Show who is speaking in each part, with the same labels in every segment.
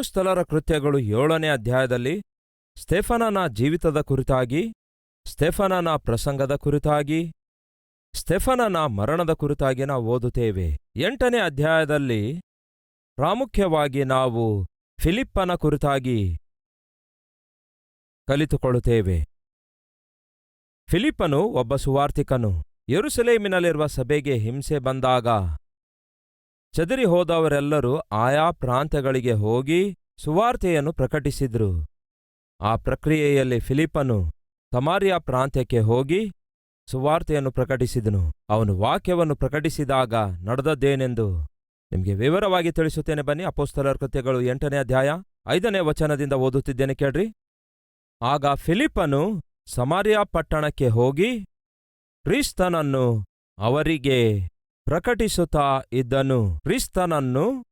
Speaker 1: ಅಪೋಸ್ತಲರ ಕೃತ್ಯಗಳು ಏಳನೇ ಅಧ್ಯಾಯದಲ್ಲಿ ಸ್ಟೆಫನನ ಜೀವಿತದ ಕುರಿತಾಗಿ ಸ್ಟೆಫನನ ಪ್ರಸಂಗದ ಕುರಿತಾಗಿ ಸ್ಟೆಫನನ ಮರಣದ ಕುರಿತಾಗಿ ನಾವು ಓದುತ್ತೇವೆ. ಎಂಟನೇ ಅಧ್ಯಾಯದಲ್ಲಿ ಪ್ರಾಮುಖ್ಯವಾಗಿ ನಾವು ಫಿಲಿಪ್ಪನ ಕುರಿತಾಗಿ ಕಲಿತುಕೊಳ್ಳುತ್ತೇವೆ. ಫಿಲಿಪ್ಪನು ಒಬ್ಬ ಸುವಾರ್ತಿಕನು. ಯೆರೂಸಲೇಮಿನಲ್ಲಿರುವ ಸಭೆಗೆ ಹಿಂಸೆ ಬಂದಾಗ ಚದರಿ ಹೋದವರೆಲ್ಲರೂ ಆಯಾ ಪ್ರಾಂತ್ಯಗಳಿಗೆ ಹೋಗಿ ಸುವಾರ್ತೆಯನ್ನು ಪ್ರಕಟಿಸಿದ್ರು. ಆ ಪ್ರಕ್ರಿಯೆಯಲ್ಲಿ ಫಿಲಿಪ್ಪನು ಸಮಾರ್ಯ ಪ್ರಾಂತ್ಯಕ್ಕೆ ಹೋಗಿ ಸುವಾರ್ತೆಯನ್ನು ಪ್ರಕಟಿಸಿದನು. ಅವನು ವಾಕ್ಯವನ್ನು ಪ್ರಕಟಿಸಿದಾಗ ನಡೆದದ್ದೇನೆಂದು ನಿಮಗೆ ವಿವರವಾಗಿ ತಿಳಿಸುತ್ತೇನೆ ಬನ್ನಿ. ಅಪೋಸ್ತಲರ ಕೃತ್ಯಗಳು ಎಂಟನೇ ಅಧ್ಯಾಯ ಐದನೇ ವಚನದಿಂದ ಓದುತ್ತಿದ್ದೇನೆ ಕೇಳ್ರಿ. ಆಗ ಫಿಲಿಪ್ಪನು ಸಮಾರ್ಯ ಪಟ್ಟಣಕ್ಕೆ ಹೋಗಿ ಕ್ರಿಸ್ತನನ್ನು ಅವರಿಗೆ ಪ್ರಕಟಿಸುತ್ತಾ ಇದ್ದನು. ಕ್ರಿಸ್ತನನ್ನು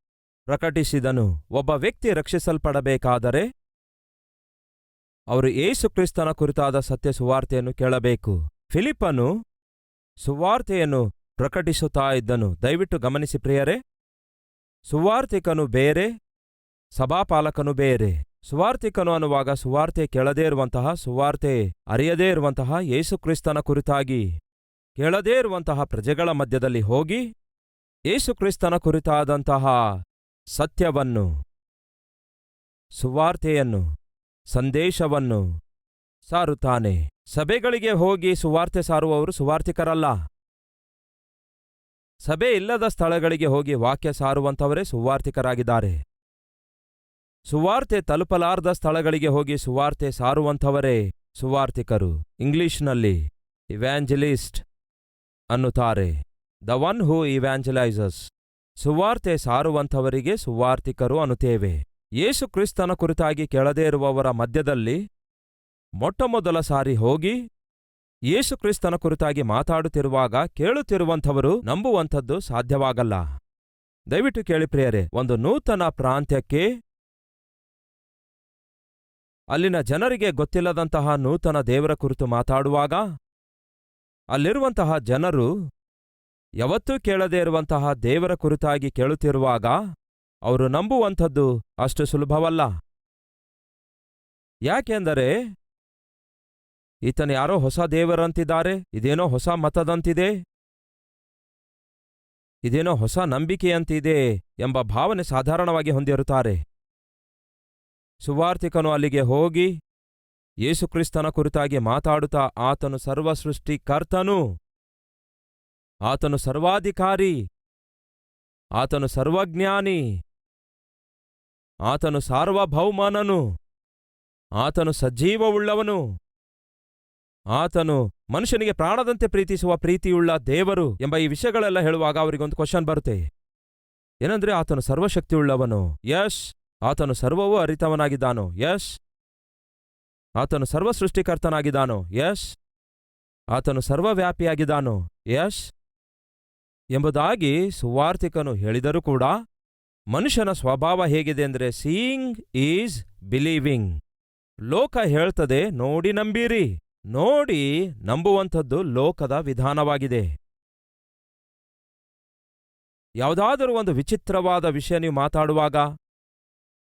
Speaker 1: ಪ್ರಕಟಿಸಿದನು. ಒಬ್ಬ ವ್ಯಕ್ತಿ ರಕ್ಷಿಸಲ್ಪಡಬೇಕಾದರೆ ಅವರು ಏಸು ಕ್ರಿಸ್ತನ ಕುರಿತಾದ ಸತ್ಯ ಸುವಾರ್ತೆಯನ್ನು ಕೇಳಬೇಕು. ಫಿಲಿಪ್ಪನು ಸುವಾರ್ತೆಯನ್ನು ಪ್ರಕಟಿಸುತ್ತಾ ಇದ್ದನು. ದಯವಿಟ್ಟು ಗಮನಿಸಿ ಪ್ರಿಯರೇ, ಸುವಾರ್ತಿಕನು ಬೇರೆ, ಸಭಾಪಾಲಕನು ಬೇರೆ. ಸುವಾರ್ತಿಕನು ಅನ್ನುವಾಗ ಸುವಾರ್ತೆ ಕೇಳದೇ ಇರುವಂತಹ, ಸುವಾರ್ತೆ ಅರಿಯದೇ ಇರುವಂತಹ ಯೇಸುಕ್ರಿಸ್ತನ ಕುರಿತಾಗಿ. ಕೇಳದೇ ಇರುವಂತಹ ಪ್ರಜೆಗಳ ಮಧ್ಯದಲ್ಲಿ ಹೋಗಿ ಯೇಸುಕ್ರಿಸ್ತನ ಕುರಿತಾದಂತಹ ಸತ್ಯವನ್ನು, ಸುವಾರ್ತೆಯನ್ನು, ಸಂದೇಶವನ್ನು ಸಾರುತ್ತಾನೆ. ಸಭೆಗಳಿಗೆ ಹೋಗಿ ಸುವಾರ್ತೆ ಸಾರುವವರು ಸುವಾರ್ತಿಕರಲ್ಲ. ಸಭೆ ಇಲ್ಲದ ಸ್ಥಳಗಳಿಗೆ ಹೋಗಿ ವಾಕ್ಯ ಸಾರುವಂಥವರೇ ಸುವಾರ್ತಿಕರಾಗಿದ್ದಾರೆ. ಸುವಾರ್ತೆ ತಲುಪಲಾರದ ಸ್ಥಳಗಳಿಗೆ ಹೋಗಿ ಸುವಾರ್ತೆ ಸಾರುವಂಥವರೇ ಸುವಾರ್ತಿಕರು. ಇಂಗ್ಲಿಷ್ನಲ್ಲಿ ಇವ್ಯಾಂಜಲಿಸ್ಟ್ ಅನ್ನುತ್ತಾರೆ. ದ ಒನ್ ಹೂ ಇವ್ಯಾಂಜಲೈಸಸ್ ಸುವಾರ್ತೆ ಸಾರುವಂಥವರಿಗೆ ಸುವಾರ್ತಿಕರು ಅನ್ನುತ್ತೇವೆ. ಯೇಸು ಕ್ರಿಸ್ತನ ಕುರಿತಾಗಿ ಕೇಳದೇ ಇರುವವರ ಮಧ್ಯದಲ್ಲಿ ಮೊಟ್ಟಮೊದಲ ಸಾರಿ ಹೋಗಿ ಯೇಸು ಕ್ರಿಸ್ತನ ಕುರಿತಾಗಿ ಮಾತಾಡುತ್ತಿರುವಾಗ ಕೇಳುತ್ತಿರುವಂಥವರು ನಂಬುವಂಥದ್ದು ಸಾಧ್ಯವಾಗಲ್ಲ. ದಯವಿಟ್ಟು ಕೇಳಿ ಪ್ರಿಯರೇ, ಒಂದು ನೂತನ ಪ್ರಾಂತ್ಯಕ್ಕೆ ಅಲ್ಲಿನ ಜನರಿಗೆ ಗೊತ್ತಿಲ್ಲದಂತಹ ನೂತನ ದೇವರ ಕುರಿತು ಮಾತಾಡುವಾಗ ಅಲ್ಲಿರುವಂತಹ ಜನರು ಯಾವತ್ತೂ ಕೇಳದೇ ಇರುವಂತಹ ದೇವರ ಕುರಿತಾಗಿ ಕೇಳುತ್ತಿರುವಾಗ ಅವರು ನಂಬುವಂಥದ್ದು ಅಷ್ಟು ಸುಲಭವಲ್ಲ. ಯಾಕೆಂದರೆ ಈತನ ಯಾರೋ ಹೊಸ ದೇವರಂತಿದ್ದಾರೆ, ಇದೇನೋ ಹೊಸ ಮತದಂತಿದೆ, ಇದೇನೋ ಹೊಸ ನಂಬಿಕೆಯಂತಿದೆ ಎಂಬ ಭಾವನೆ ಸಾಧಾರಣವಾಗಿ ಹೊಂದಿರುತ್ತಾರೆ. ಸುವಾರ್ಥಿಕನು ಅಲ್ಲಿಗೆ ಹೋಗಿ ಯೇಸುಕ್ರಿಸ್ತನ ಕುರಿತಾಗಿ ಮಾತಾಡುತ್ತಾ ಆತನು ಸರ್ವಸೃಷ್ಟಿ ಕರ್ತನು ಆತನು ಸರ್ವಾಧಿಕಾರಿ. ಆತನು ಸರ್ವಜ್ಞಾನಿ. ಆತನು ಸಾರ್ವಭೌಮನನು. ಆತನು ಸಜೀವವುಳ್ಳವನು. ಆತನು ಮನುಷ್ಯನಿಗೆ ಪ್ರಾಣದಂತೆ ಪ್ರೀತಿಸುವ ಪ್ರೀತಿಯುಳ್ಳ ದೇವರು ಎಂಬ ಈ ವಿಷಯಗಳೆಲ್ಲ ಹೇಳುವಾಗ ಅವರಿಗೊಂದು ಕ್ವಶನ್ ಬರುತ್ತೆ. ಏನಂದ್ರೆ ಆತನು ಸರ್ವಶಕ್ತಿಯುಳ್ಳವನು. ಯಶ್, ಆತನು ಸರ್ವವೂ ಅರಿತವನಾಗಿದ್ದಾನು. ಯಶ್ ಆತನು ಸರ್ವ ಸೃಷ್ಟಿಕರ್ತನಾಗಿದ್ದಾನೋ ಯಶ್. ಆತನು ಸರ್ವವ್ಯಾಪಿಯಾಗಿದ್ದಾನೋ? ಯಶ್. ಎಂಬುದಾಗಿ ಸುವಾರ್ಥಿಕನು ಹೇಳಿದರೂ ಕೂಡ ಮನುಷ್ಯನ ಸ್ವಭಾವ ಹೇಗಿದೆ ಅಂದರೆ ಸೀಯಿಂಗ್ ಈಸ್ ಬಿಲೀವಿಂಗ್ ಲೋಕ ಹೇಳ್ತದೆ ನೋಡಿ ನಂಬಿರಿ. ನೋಡಿ ನಂಬುವಂಥದ್ದು ಲೋಕದ ವಿಧಾನವಾಗಿದೆ. ಯಾವುದಾದರೂ ಒಂದು ವಿಚಿತ್ರವಾದ ವಿಷಯ ನೀವು ಮಾತಾಡುವಾಗ,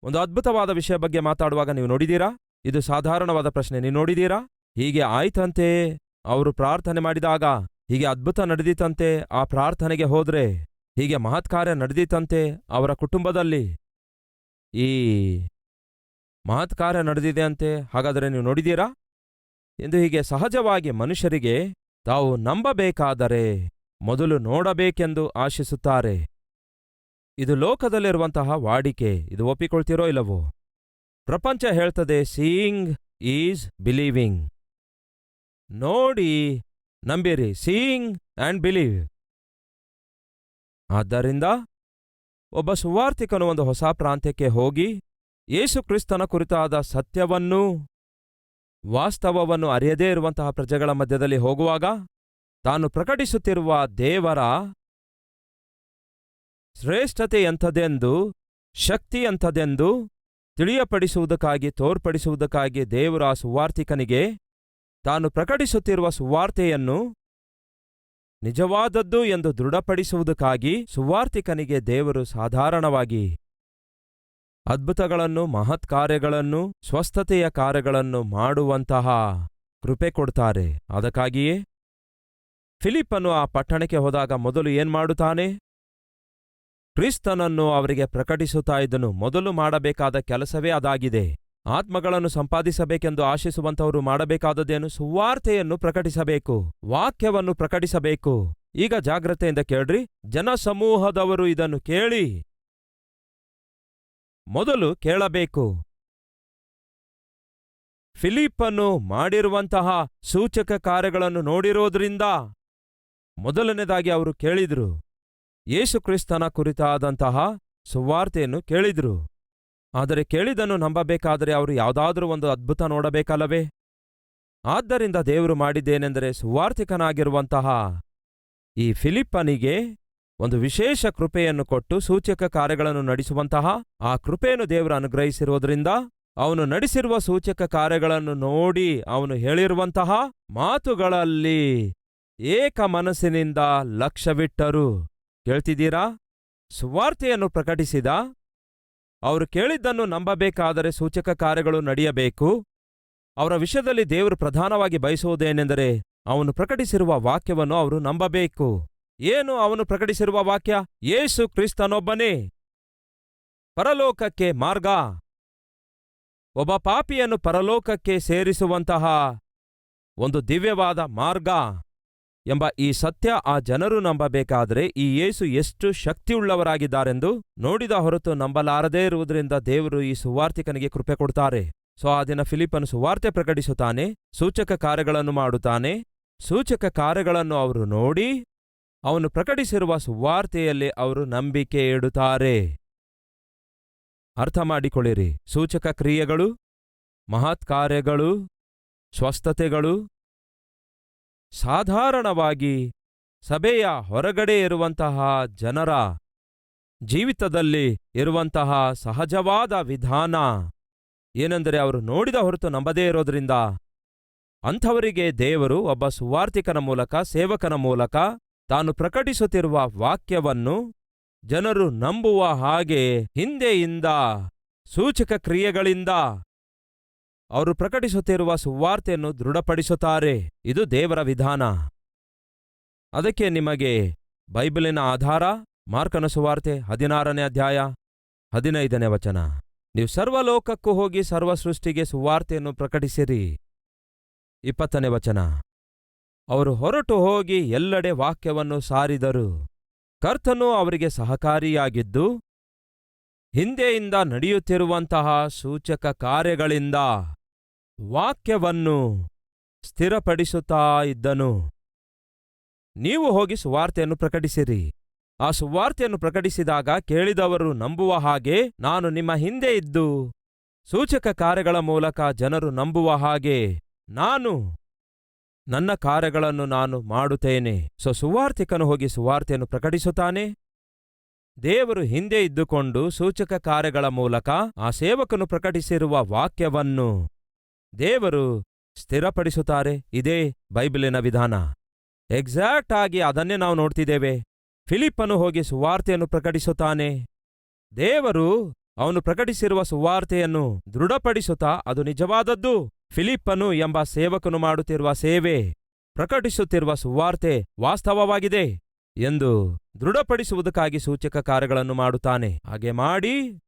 Speaker 1: ಒಂದು ಅದ್ಭುತವಾದ ವಿಷಯ ಬಗ್ಗೆ ಮಾತಾಡುವಾಗ ನೀವು ನೋಡಿದೀರಾ ಇದು ಸಾಧಾರಣವಾದ ಪ್ರಶ್ನೆ. ನೀವು ನೋಡಿದೀರಾ ಹೀಗೆ ಆಯ್ತಂತೆ. ಅವರು ಪ್ರಾರ್ಥನೆ ಮಾಡಿದಾಗ, ಹೀಗೆ ಅದ್ಭುತ ನಡೆದಿತಂತೆ ಆ ಪ್ರಾರ್ಥನೆಗೆ ಹೋದ್ರೆ, ಹೀಗೆ ಮಹತ್ಕಾರ್ಯ ನಡೆದಿತಂತೆ ಅವರ ಕುಟುಂಬದಲ್ಲಿ. ಈ ಮಹತ್ಕಾರ್ಯ ನಡೆದಿದೆ ಅಂತೆ. ಹಾಗಾದರೆ ನೀವು ನೋಡಿದೀರಾ ಎಂದು ಹೀಗೆ ಸಹಜವಾಗಿ ಮನುಷ್ಯರಿಗೆ ತಾವು ನಂಬಬೇಕಾದರೆ ಮೊದಲು ನೋಡಬೇಕೆಂದು ಆಶಿಸುತ್ತಾರೆ. ಇದು ಲೋಕದಲ್ಲಿರುವಂತಹ ವಾಡಿಕೆ. ಇದು ಒಪ್ಪಿಕೊಳ್ತಿರೋ ಇಲ್ಲವೋ? ಪ್ರಪಂಚ ಹೇಳ್ತದೆ ಸೀಯಿಂಗ್ ಈಸ್ ಬಿಲೀವಿಂಗ್ ನೋಡಿ, ನಂಬಿರಿ ಸೀಯಿಂಗ್ ಆ್ಯಂಡ್ ಬಿಲೀವ್ ಆದ್ದರಿಂದ ಒಬ್ಬ ಸುವಾರ್ಥಿಕನು ಒಂದು ಹೊಸ ಪ್ರಾಂತ್ಯಕ್ಕೆ ಹೋಗಿ ಯೇಸು ಕ್ರಿಸ್ತನ ಕುರಿತಾದ ಸತ್ಯವನ್ನೂ ವಾಸ್ತವವನ್ನು ಅರಿಯದೇ ಇರುವಂತಹ ಪ್ರಜೆಗಳ ಮಧ್ಯದಲ್ಲಿ ಹೋಗುವಾಗ ತಾನು ಪ್ರಕಟಿಸುತ್ತಿರುವ ದೇವರ ಶ್ರೇಷ್ಠತೆ ಎಂಥದೆಂದು ಶಕ್ತಿ ಎಂಥದೆಂದು ತಿಳಿಯಪಡಿಸುವುದಕ್ಕಾಗಿ, ತೋರ್ಪಡಿಸುವುದಕ್ಕಾಗಿ ದೇವರ ಸುವಾರ್ತಿಕನಿಗೆ ತಾನು ಪ್ರಕಟಿಸುತ್ತಿರುವ ಸುವಾರ್ತೆಯನ್ನು ನಿಜವಾದದ್ದು ಎಂದು ದೃಢಪಡಿಸುವುದಕ್ಕಾಗಿ ಸುವಾರ್ತಿಕನಿಗೆ ದೇವರು ಸಾಧಾರಣವಾಗಿ ಅದ್ಭುತಗಳನ್ನು, ಮಹತ್ ಕಾರ್ಯಗಳನ್ನು, ಸ್ವಸ್ಥತೆಯ ಕಾರ್ಯಗಳನ್ನು ಮಾಡುವಂತಹ ಕೃಪೆ ಕೊಡ್ತಾರೆ. ಅದಕ್ಕಾಗಿಯೇ ಫಿಲಿಪ್ಪನು ಆ ಪಟ್ಟಣಕ್ಕೆ ಹೋದಾಗ ಮೊದಲು ಏನ್ ಮಾಡುತ್ತಾನೆ? ಕ್ರಿಸ್ತನನ್ನು ಅವರಿಗೆ ಪ್ರಕಟಿಸುತ್ತಾ ಇದ್ದನು. ಮೊದಲು ಮಾಡಬೇಕಾದ ಕೆಲಸವೇ ಅದಾಗಿದೆ. ಆತ್ಮಗಳನ್ನು ಸಂಪಾದಿಸಬೇಕೆಂದು ಆಶಿಸುವಂತವರು ಮಾಡಬೇಕಾದದೇನು ಸುವಾರ್ತೆಯನ್ನು ಪ್ರಕಟಿಸಬೇಕು. ವಾಕ್ಯವನ್ನು ಪ್ರಕಟಿಸಬೇಕು. ಈಗ ಜಾಗ್ರತೆಯಿಂದ ಕೇಳ್ರಿ. ಜನಸಮೂಹದವರು ಇದನ್ನು ಕೇಳಿ. ಮೊದಲು ಕೇಳಬೇಕು. ಫಿಲಿಪ್ಪನ್ನು ಮಾಡಿರುವಂತಹ ಸೂಚಕ ಕಾರ್ಯಗಳನ್ನು ನೋಡಿರೋದ್ರಿಂದ ಮೊದಲನೇದಾಗಿ ಅವರು ಕೇಳಿದ್ರು. ಯೇಸುಕ್ರಿಸ್ತನ ಕುರಿತಾದಂತಹ ಸುವಾರ್ತೆಯನ್ನು ಕೇಳಿದ್ರು. ಆದರೆ ಕೇಳಿದನ್ನು ನಂಬಬೇಕಾದರೆ ಅವರು ಯಾವುದಾದರೂ ಒಂದು ಅದ್ಭುತ ನೋಡಬೇಕಲ್ಲವೇ? ಆದ್ದರಿಂದ ದೇವರು ಮಾಡಿದ್ದೇನೆಂದರೆ ಸುವಾರ್ಥಿಕನಾಗಿರುವಂತಹ ಈ ಫಿಲಿಪ್ಪನಿಗೆ ಒಂದು ವಿಶೇಷ ಕೃಪೆಯನ್ನು ಕೊಟ್ಟು ಸೂಚಕ ಕಾರ್ಯಗಳನ್ನು ನಡೆಸುವಂತಹ ಆ ಕೃಪೆಯನ್ನು ದೇವರು ಅನುಗ್ರಹಿಸಿರುವುದರಿಂದ ಅವನು ನಡೆಸಿರುವ ಸೂಚಕ ಕಾರ್ಯಗಳನ್ನು ನೋಡಿ ಅವನು ಹೇಳಿರುವಂತಹ ಮಾತುಗಳಲ್ಲಿ ಏಕ ಮನಸ್ಸಿನಿಂದ ಲಕ್ಷ್ಯವಿಟ್ಟರು. ಕೇಳ್ತಿದ್ದೀರಾ? ಸುವಾರ್ತೆಯನ್ನು ಪ್ರಕಟಿಸಿದ? ಅವರು ಕೇಳಿದ್ದನ್ನು ನಂಬಬೇಕಾದರೆ ಸೂಚಕ ಕಾರ್ಯಗಳು ನಡೆಯಬೇಕು. ಅವರ ವಿಷಯದಲ್ಲಿ ದೇವರು ಪ್ರಧಾನವಾಗಿ ಬಯಸುವುದೇನೆಂದರೆ ಅವನು ಪ್ರಕಟಿಸಿರುವ ವಾಕ್ಯವನ್ನು ಅವರು ನಂಬಬೇಕು. ಏನು ಅವನು ಪ್ರಕಟಿಸಿರುವ ವಾಕ್ಯ? ಏಸು ಕ್ರಿಸ್ತನೊಬ್ಬನೇ. ಪರಲೋಕಕ್ಕೆ ಮಾರ್ಗ. ಒಬ್ಬ ಪಾಪಿಯನ್ನು ಪರಲೋಕಕ್ಕೆ ಸೇರಿಸುವಂತಹ ಒಂದು ದಿವ್ಯವಾದ ಮಾರ್ಗ. ಎಂಬ ಈ ಸತ್ಯ ಆ ಜನರು ನಂಬಬೇಕಾದರೆ ಈ ಯೇಸು ಎಷ್ಟು ಶಕ್ತಿಯುಳ್ಳವರಾಗಿದ್ದಾರೆಂದು ನೋಡಿದ ಹೊರತು ನಂಬಲಾರದೇ ಇರುವುದರಿಂದ ದೇವರು ಈ ಸುವಾರ್ತಿಕನಿಗೆ ಕೃಪೆ ಕೊಡ್ತಾರೆ. ಸೊ, ಆ ದಿನ ಫಿಲಿಪನು ಸುವಾರ್ತೆ ಪ್ರಕಟಿಸುತ್ತಾನೆ, ಸೂಚಕ ಕಾರ್ಯಗಳನ್ನು ಮಾಡುತ್ತಾನೆ. ಸೂಚಕ ಕಾರ್ಯಗಳನ್ನು ಅವರು ನೋಡಿ, ಅವನು ಪ್ರಕಟಿಸಿರುವ ಸುವಾರ್ತೆಯಲ್ಲಿ ಅವರು ನಂಬಿಕೆ ಇಡುತ್ತಾರೆ ಅರ್ಥ ಮಾಡಿಕೊಳ್ಳಿರಿ. ಸೂಚಕ ಕ್ರಿಯೆಗಳು, ಮಹತ್ಕಾರ್ಯಗಳು, ಸ್ವಸ್ಥತೆಗಳು ಸಾಧಾರಣವಾಗಿ ಸಭೆಯ ಹೊರಗಡೆ ಇರುವಂತಹ ಜನರ ಜೀವಿತದಲ್ಲಿ ಇರುವಂತಹ ಸಹಜವಾದ ವಿಧಾನ ಏನೆಂದರೆ ಅವರು ನೋಡಿದ ಹೊರತು ನಂಬದೇ ಇರೋದ್ರಿಂದ ಅಂಥವರಿಗೆ ದೇವರು ಒಬ್ಬ ಸುವಾರ್ಥಿಕನ ಮೂಲಕ, ಸೇವಕನ ಮೂಲಕ ತಾನು ಪ್ರಕಟಿಸುತ್ತಿರುವ ವಾಕ್ಯವನ್ನು ಜನರು ನಂಬುವ ಹಾಗೆ ಹಿಂದೆಯಿಂದ ಸೂಚಕ ಕ್ರಿಯೆಗಳಿಂದ ಅವರು ಪ್ರಕಟಿಸುತ್ತಿರುವ ಸುವಾರ್ತೆಯನ್ನು ದೃಢಪಡಿಸುತ್ತಾರೆ. ಇದು ದೇವರ ವಿಧಾನ. ಅದಕ್ಕೆ ನಿಮಗೆ ಬೈಬಲಿನ ಆಧಾರ, ಮಾರ್ಕನ ಸುವಾರ್ತೆ, ಹದಿನಾರನೇ ಅಧ್ಯಾಯ, ಹದಿನೈದನೇ ವಚನ. ನೀವು ಸರ್ವಲೋಕಕ್ಕೂ ಹೋಗಿ ಸರ್ವ ಸೃಷ್ಟಿಗೆ ಸುವಾರ್ತೆಯನ್ನು ಪ್ರಕಟಿಸಿರಿ. ಇಪ್ಪತ್ತನೇ ವಚನ. ಅವರು ಹೊರಟು ಹೋಗಿ ಎಲ್ಲೆಡೆ ವಾಕ್ಯವನ್ನು ಸಾರಿದರು. ಕರ್ತನು ಅವರಿಗೆ ಸಹಕಾರಿಯಾಗಿದ್ದು, ಹಿಂದೆಯಿಂದ ನಡೆಯುತ್ತಿರುವಂತಹ ಸೂಚಕ ಕಾರ್ಯಗಳಿಂದ ವಾಕ್ಯವನ್ನು ಸ್ಥಿರಪಡಿಸುತ್ತಾ ಇದ್ದನು. ನೀವು ಹೋಗಿ ಸುವಾರ್ತೆಯನ್ನು ಪ್ರಕಟಿಸಿರಿ. ಆ ಸುವಾರ್ತೆಯನ್ನು ಪ್ರಕಟಿಸಿದಾಗ ಕೇಳಿದವರು ನಂಬುವ ಹಾಗೆ ನಾನು ನಿಮ್ಮ ಹಿಂದೆ ಇದ್ದು, ಸೂಚಕ ಕಾರ್ಯಗಳ ಮೂಲಕ ಜನರು ನಂಬುವ ಹಾಗೆ ನಾನು ನನ್ನ ಕಾರ್ಯಗಳನ್ನು ನಾನು ಮಾಡುತ್ತೇನೆ. ಸೊ ಸುವಾರ್ತಿಕನು ಹೋಗಿ ಸುವಾರ್ತೆಯನ್ನು ಪ್ರಕಟಿಸುತ್ತಾನೆ. ದೇವರು ಹಿಂದೆ ಇದ್ದುಕೊಂಡು ಸೂಚಕ ಕಾರ್ಯಗಳ ಮೂಲಕ ಆ ಸೇವಕನು ಪ್ರಕಟಿಸಿರುವ ವಾಕ್ಯವನ್ನು ದೇವರು ಸ್ಥಿರಪಡಿಸುತ್ತಾರೆ. ಇದೇ ಬೈಬಲಿನ ವಿಧಾನ. ಎಕ್ಸಾಕ್ಟ್ ಆಗಿ ಅದನ್ನೇ ನಾವು ನೋಡ್ತಿದ್ದೇವೆ. ಫಿಲಿಪ್ಪನು ಹೋಗಿ ಸುವಾರ್ತೆಯನ್ನು ಪ್ರಕಟಿಸುತ್ತಾನೆ. ದೇವರು ಅವನು ಪ್ರಕಟಿಸಿರುವ ಸುವಾರ್ತೆಯನ್ನು ದೃಢಪಡಿಸುತ್ತಾ ಅದು ನಿಜವಾದದ್ದು. ಫಿಲಿಪ್ಪನು ಎಂಬ ಸೇವಕನು ಮಾಡುತ್ತಿರುವ ಸೇವೆ, ಪ್ರಕಟಿಸುತ್ತಿರುವ ಸುವಾರ್ತೆ ವಾಸ್ತವವಾಗಿದೆ ಎಂದು ದೃಢಪಡಿಸುವುದಕ್ಕಾಗಿ ಸೂಚಕ ಕಾರ್ಯಗಳನ್ನು ಮಾಡುತ್ತಾನೆ. ಹಾಗೆ ಮಾಡಿ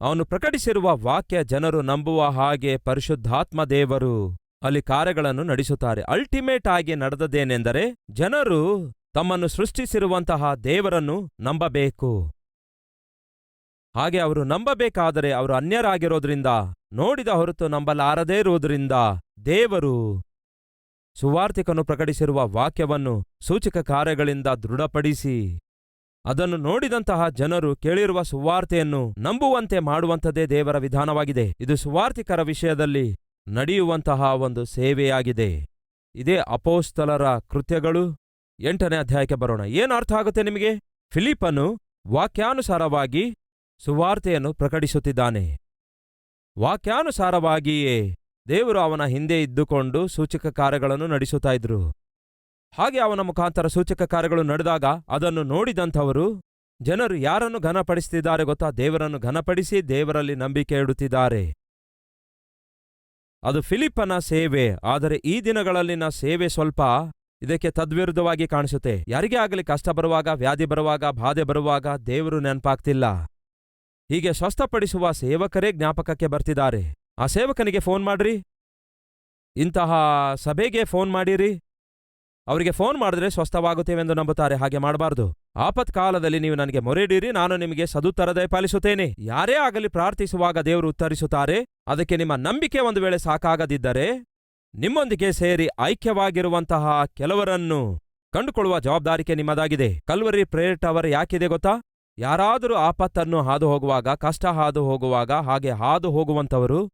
Speaker 1: ಅವನು ಪ್ರಕಟಿಸಿರುವ ವಾಕ್ಯ ಜನರು ನಂಬುವ ಹಾಗೆ ಪರಿಶುದ್ಧಾತ್ಮ ದೇವರು ಅಲ್ಲಿ ಕಾರ್ಯಗಳನ್ನು ನಡೆಸುತ್ತಾರೆ. ಅಲ್ಟಿಮೇಟ್ ಆಗಿ ನಡೆದದೇನೆಂದರೆ ಜನರು ತಮ್ಮನ್ನು ಸೃಷ್ಟಿಸಿರುವಂತಹ ದೇವರನ್ನು ನಂಬಬೇಕು. ಹಾಗೆ ಅವರು ನಂಬಬೇಕಾದರೆ ಅವರು ಅನ್ಯರಾಗಿರೋದ್ರಿಂದ, ನೋಡಿದ ಹೊರತು ನಂಬಲಾರದೇ ಇರುವುದರಿಂದ ದೇವರು ಸುವಾರ್ಥಿಕನು ಪ್ರಕಟಿಸಿರುವ ವಾಕ್ಯವನ್ನು ಸೂಚಕ ಕಾರ್ಯಗಳಿಂದ ದೃಢಪಡಿಸಿ ಅದನ್ನು ನೋಡಿದಂತಹ ಜನರು ಕೇಳಿರುವ ಸುವಾರ್ತೆಯನ್ನು ನಂಬುವಂತೆ ಮಾಡುವಂಥದೇ ದೇವರ ವಿಧಾನವಾಗಿದೆ. ಇದು ಸುವಾರ್ತಿಕರ ವಿಷಯದಲ್ಲಿ ನಡೆಯುವಂತಹ ಒಂದು ಸೇವೆಯಾಗಿದೆ. ಇದೇ ಅಪೋಸ್ತಲರ ಕೃತ್ಯಗಳು. ಎಂಟನೇ ಅಧ್ಯಾಯಕ್ಕೆ ಬರೋಣ. ಏನು ಅರ್ಥ ಆಗುತ್ತೆ ನಿಮಗೆ? ಫಿಲಿಪನು ವಾಕ್ಯಾನುಸಾರವಾಗಿ ಸುವಾರ್ತೆಯನ್ನು ಪ್ರಕಟಿಸುತ್ತಿದ್ದಾನೆ. ವಾಕ್ಯಾನುಸಾರವಾಗಿಯೇ ದೇವರು ಅವನ ಹಿಂದೆ ಇದ್ದುಕೊಂಡು ಸೂಚಕ ಕಾರ್ಯಗಳನ್ನು ನಡೆಸುತ್ತಾ ಇದ್ರು. ಹಾಗೆ ಅವನ ಮುಖಾಂತರ ಸೂಚಕ ಕಾರ್ಯಗಳು ನಡೆದಾಗ ಅದನ್ನು ನೋಡಿದಂಥವರು, ಜನರು ಯಾರನ್ನು ಘನಪಡಿಸುತ್ತಿದ್ದಾರೆ ಗೊತ್ತಾ? ದೇವರನ್ನು ಘನಪಡಿಸಿ ದೇವರಲ್ಲಿ ನಂಬಿಕೆ ಇಡುತ್ತಿದ್ದಾರೆ. ಅದು ಫಿಲಿಪ್ಪನ ಸೇವೆ, ಆದರೆ ಈ ದಿನಗಳಲ್ಲಿನ ಸೇವೆ ಸ್ವಲ್ಪ ಇದಕ್ಕೆ ತದ್ವಿರುದ್ಧವಾಗಿ ಕಾಣಿಸುತ್ತೆ. ಯಾರಿಗೇ ಆಗಲಿ ಕಷ್ಟ ಬರುವಾಗ, ವ್ಯಾಧಿ ಬರುವಾಗ, ಬಾಧೆ ಬರುವಾಗ ದೇವರು ನೆನಪಾಗ್ತಿಲ್ಲ. ಹೀಗೆ ಸ್ವಸ್ಥಪಡಿಸುವ ಸೇವಕರೇ ಜ್ಞಾಪಕಕ್ಕೆ ಬರ್ತಿದ್ದಾರೆ. ಆ ಸೇವಕನಿಗೆ ಫೋನ್ ಮಾಡ್ರಿ. ಇಂತಹ ಸಭೆಗೆ ಫೋನ್ ಮಾಡಿರಿ. ಅವರಿಗೆ ಫೋನ್ ಮಾಡಿದ್ರೆ ಸ್ವಸ್ಥವಾಗುತ್ತೇವೆಂದು ನಂಬುತ್ತಾರೆ. ಹಾಗೆ ಮಾಡಬಾರದು. ಆಪತ್ಕಾಲದಲ್ಲಿ ನೀವು ನನಗೆ ಮೊರೆಡಿರಿ ನಾನು ನಿಮಗೆ ಸದುತ್ತರ ದಯಪಾಲಿಸುತ್ತೇನೆ ಯಾರೇ ಆಗಲಿ ಪ್ರಾರ್ಥಿಸುವಾಗ ದೇವರು ಉತ್ತರಿಸುತ್ತಾರೆ. ಅದಕ್ಕೆ ನಿಮ್ಮ ನಂಬಿಕೆ ಒಂದು ವೇಳೆ ಸಾಕಾಗದಿದ್ದರೆ ನಿಮ್ಮೊಂದಿಗೆ ಸೇರಿ ಐಕ್ಯವಾಗಿರುವಂತಹ ಕೆಲವರನ್ನು ಕಂಡುಕೊಳ್ಳುವ ಜವಾಬ್ದಾರಿಕೆ ನಿಮ್ಮದಾಗಿದೆ. ಕಲ್ವರಿ ಪ್ರೇಯರ್ ಟವರ್ ಯಾಕಿದೆ ಗೊತ್ತಾ? ಯಾರಾದರೂ ಆಪತ್ತನ್ನು ಹಾದು ಹೋಗುವಾಗ ಕಷ್ಟ ಹಾದು ಹೋಗುವಾಗ ಹಾಗೆ ಹಾದು ಹೋಗುವಂತವರು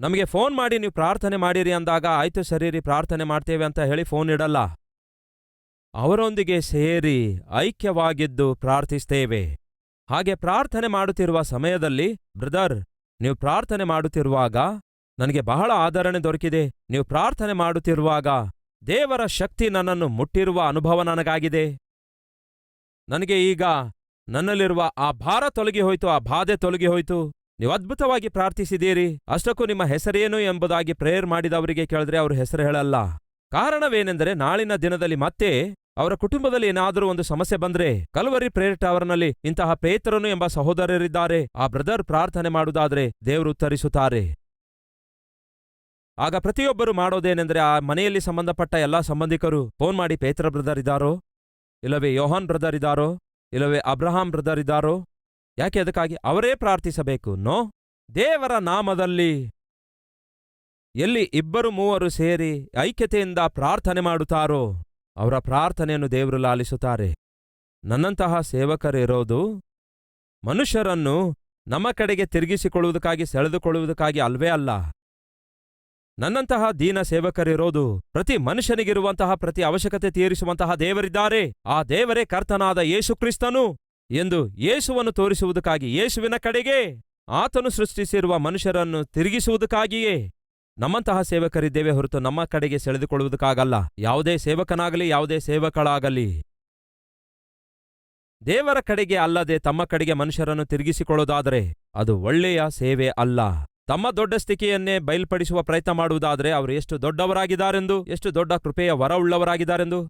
Speaker 1: ನಮಗೆ ಫೋನ್ ಮಾಡಿ ನೀವು ಪ್ರಾರ್ಥನೆ ಮಾಡಿರಿ ಅಂದಾಗ ಆಯ್ತು ಸರೀರಿ ಪ್ರಾರ್ಥನೆ ಮಾಡ್ತೇವೆ ಅಂತ ಹೇಳಿ ಫೋನ್ ಇಡಲ್ಲ. ಅವರೊಂದಿಗೆ ಸೇರಿ ಐಕ್ಯವಾಗಿದ್ದು ಪ್ರಾರ್ಥಿಸ್ತೇವೆ. ಹಾಗೆ ಪ್ರಾರ್ಥನೆ ಮಾಡುತ್ತಿರುವ ಸಮಯದಲ್ಲಿ, ಬ್ರದರ್, ನೀವು ಪ್ರಾರ್ಥನೆ ಮಾಡುತ್ತಿರುವಾಗ ನನಗೆ ಬಹಳ ಆದರಣೆ ದೊರಕಿದೆ. ನೀವು ಪ್ರಾರ್ಥನೆ ಮಾಡುತ್ತಿರುವಾಗ ದೇವರ ಶಕ್ತಿ ನನ್ನನ್ನು ಮುಟ್ಟಿರುವ ಅನುಭವ ನನಗಾಗಿದೆ. ನನಗೆ ಈಗ ನನ್ನಲ್ಲಿರುವ ಆ ಭಾರ ತೊಲಗಿ ಹೋಯಿತು, ಆ ಬಾಧೆ ತೊಲಗಿ ಹೋಯ್ತು. ನೀವು ಅದ್ಭುತವಾಗಿ ಪ್ರಾರ್ಥಿಸಿದ್ದೀರಿ. ಅಷ್ಟಕ್ಕೂ ನಿಮ್ಮ ಹೆಸರೇನು ಎಂಬುದಾಗಿ ಪ್ರೇಯರ್ ಮಾಡಿದವರಿಗೆ ಕೇಳಿದ್ರೆ ಅವರು ಹೆಸರು ಹೇಳಲ್ಲ. ಕಾರಣವೇನೆಂದರೆ ನಾಳಿನ ದಿನದಲ್ಲಿ ಮತ್ತೆ ಅವರ ಕುಟುಂಬದಲ್ಲಿ ಏನಾದರೂ ಒಂದು ಸಮಸ್ಯೆ ಬಂದ್ರೆ ಕಲ್ವರಿ ಪ್ರೇಯರ್ ಟವರ್ನಲ್ಲಿ ಇಂತಹ ಪೇತ್ರನು ಎಂಬ ಸಹೋದರರಿದ್ದಾರೆ. ಆ ಬ್ರದರ್ ಪ್ರಾರ್ಥನೆ ಮಾಡುವುದಾದ್ರೆ ದೇವರು ಉತ್ತರಿಸುತ್ತಾರೆ. ಆಗ ಪ್ರತಿಯೊಬ್ಬರು ಮಾಡೋದೇನೆಂದರೆ ಆ ಮನೆಯಲ್ಲಿ ಸಂಬಂಧಪಟ್ಟ ಎಲ್ಲಾ ಸಂಬಂಧಿಕರು ಫೋನ್ ಮಾಡಿ ಪೇತ್ರ ಬ್ರದರ್ ಇದ್ದಾರೋ? ಇಲ್ಲವೇ ಯೋಹಾನ್ ಬ್ರದರ್ ಇದ್ದಾರೋ? ಇಲ್ಲವೇ ಅಬ್ರಹಾಂ ಬ್ರದರ್ ಇದ್ದಾರೋ? ಯಾಕೆ ಅದಕ್ಕಾಗಿ? ಅವರೇ ಪ್ರಾರ್ಥಿಸಬೇಕು. ನೋ, ದೇವರ ನಾಮದಲ್ಲಿ ಎಲ್ಲಿ ಇಬ್ಬರು ಮೂವರು ಸೇರಿ ಐಕ್ಯತೆಯಿಂದ ಪ್ರಾರ್ಥನೆ ಮಾಡುತ್ತಾರೋ, ಅವರ ಪ್ರಾರ್ಥನೆಯನ್ನು ದೇವರು ಲಾಲಿಸುತ್ತಾರೆ. ನನ್ನಂತಹ ಸೇವಕರಿರೋದು ಮನುಷ್ಯರನ್ನು ನಮ್ಮ ಕಡೆಗೆ ತಿರುಗಿಸಿಕೊಳ್ಳುವುದಕ್ಕಾಗಿ, ಸೆಳೆದುಕೊಳ್ಳುವುದಕ್ಕಾಗಿ ಅಲ್ವೇ ಅಲ್ಲ. ನನ್ನಂತಹ ದೀನ ಸೇವಕರಿರೋದು ಪ್ರತಿ ಮನುಷ್ಯನಿಗಿರುವಂತಹ, ಪ್ರತಿ ಅವಶ್ಯಕತೆ ತೀರಿಸುವಂತಹ ದೇವರಿದ್ದಾರೆ. ಆ ದೇವರೇ ಕರ್ತನಾದ ಯೇಸು ಕ್ರಿಸ್ತನು. ಎಂದು ಯೇಸುವನ್ನು ತೋರಿಸುವುದಕ್ಕಾಗಿ ಯೇಸುವಿನ ಕಡೆಗೆ ಆತನು ಸೃಷ್ಟಿಸಿರುವ ಮನುಷ್ಯರನ್ನು ತಿರುಗಿಸುವುದಕ್ಕಾಗಿಯೇ. ನಮ್ಮಂತಹ ಸೇವಕರಿದ್ದೇವೆ ಹೊರತು ನಮ್ಮ ಕಡೆಗೆ ಸೆಳೆದುಕೊಳ್ಳುವುದಕ್ಕಾಗಲ್ಲ. ಯಾವುದೇ ಸೇವಕನಾಗಲಿ, ಯಾವುದೇ ಸೇವಕಳಾಗಲಿ. ದೇವರ ಕಡೆಗೆ ಅಲ್ಲದೆ ತಮ್ಮ ಕಡೆಗೆ ಮನುಷ್ಯರನ್ನು ತಿರುಗಿಸಿಕೊಳ್ಳೋದಾದರೆ ಅದು ಒಳ್ಳೆಯ ಸೇವೆ ಅಲ್ಲ. ತಮ್ಮ ದೊಡ್ಡ ಸ್ಥಿತಿಯನ್ನೇ ಬಯಲ್ಪಡಿಸುವ ಪ್ರಯತ್ನ ಮಾಡುವುದಾದರೆ ಅವರು ಎಷ್ಟು ದೊಡ್ಡವರಾಗಿದ್ದಾರೆಂದು, ಎಷ್ಟು ದೊಡ್ಡ ಕೃಪೆಯ ವರವುಳ್ಳವರಾಗಿದ್ದಾರೆಂದು,